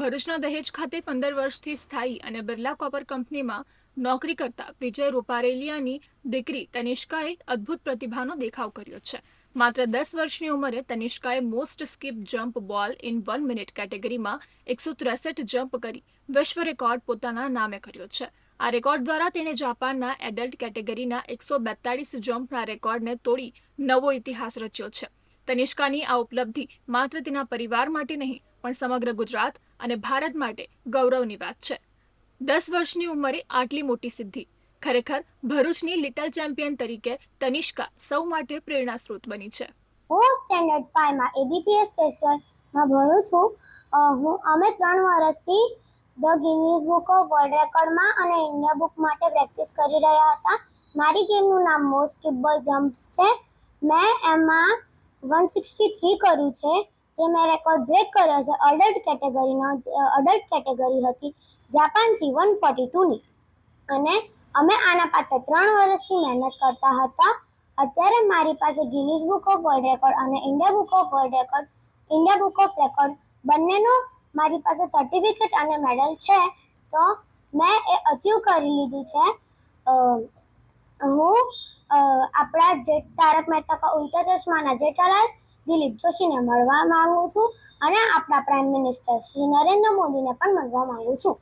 ભરૂચના દહેજ ખાતે પંદર વર્ષથી સ્થાયી અને બિરલા કોપર કંપનીમાં નોકરી કરતા વિજય રૂપારેલિયાની દીકરી તનિષ્કાએ અદ્ભુત પ્રતિભાનો દેખાવ કર્યો છે. માત્ર દસ વર્ષની ઉંમરે તનિષ્કાએ most skip jump ball in one minute કેટેગરીમાં એકસો ત્રેસઠ જમ્પ કરી વિશ્વ રેકોર્ડ પોતાના નામે કર્યો છે. આ રેકોર્ડ દ્વારા તેણે જાપાનના એડલ્ટ કેટેગરીના એકસો બેતાળીસ જમ્પના રેકોર્ડને તોડી નવો ઇતિહાસ રચ્યો છે. તનિષ્કાની આ ઉપલબ્ધિ માત્ર તેના પરિવાર માટે નહીં પણ સમગ્ર ગુજરાત અને ભારત માટે ગૌરવની વાત છે. દસ વર્ષની ઉંમરે આટલી મોટી સિદ્ધિ. ખરેખર ભરૂચની લિટલ ચેમ્પિયન તરીકે તનિષ્કા સૌ માટે પ્રેરણા સ્ત્રોત બની છે. હું સ્ટેન્ડર્ડ ફાઈવમાં એબીપીએસ કેશવરમાં ભણું છું. હું અમે ત્રણ વર્ષથી the Guinness book of world રેકોર્ડમાં અને ઇન્ડિયા બુક માટે પ્રેક્ટિસ કરી રહ્યા હતા. મારી ગેમનું નામ મોસ્ટ કિબલ જમ્પ્સ છે. મેં એમાં વન સિક્સટી થ્રી કર્યું છે. જે મેં રેકોર્ડ બ્રેક કર્યો છે અડલ્ટ કેટેગરીનો અડલ્ટ કેટેગરી હતી, જાપાનથી વન ફોર્ટી ટુની અને અમે આના પાછળ ત્રણ વર્ષથી મહેનત કરતા હતા. અત્યારે મારી પાસે Guinness book of world record અને India book of world record India book of record બંનેનો મારી પાસે સર્ટિફિકેટ અને મેડલ છે. તો મેં એ અચીવ કરી લીધું છે. હું આપણા જે તારક મહેતા કા ઉલ્ટા ચશ્માના જેઠાલાલ, દિલીપ જોશીને મળવા માંગુ છું અને આપણા પ્રાઇમ મિનિસ્ટર શ્રી નરેન્દ્ર મોદીને પણ મળવા માંગુ છું.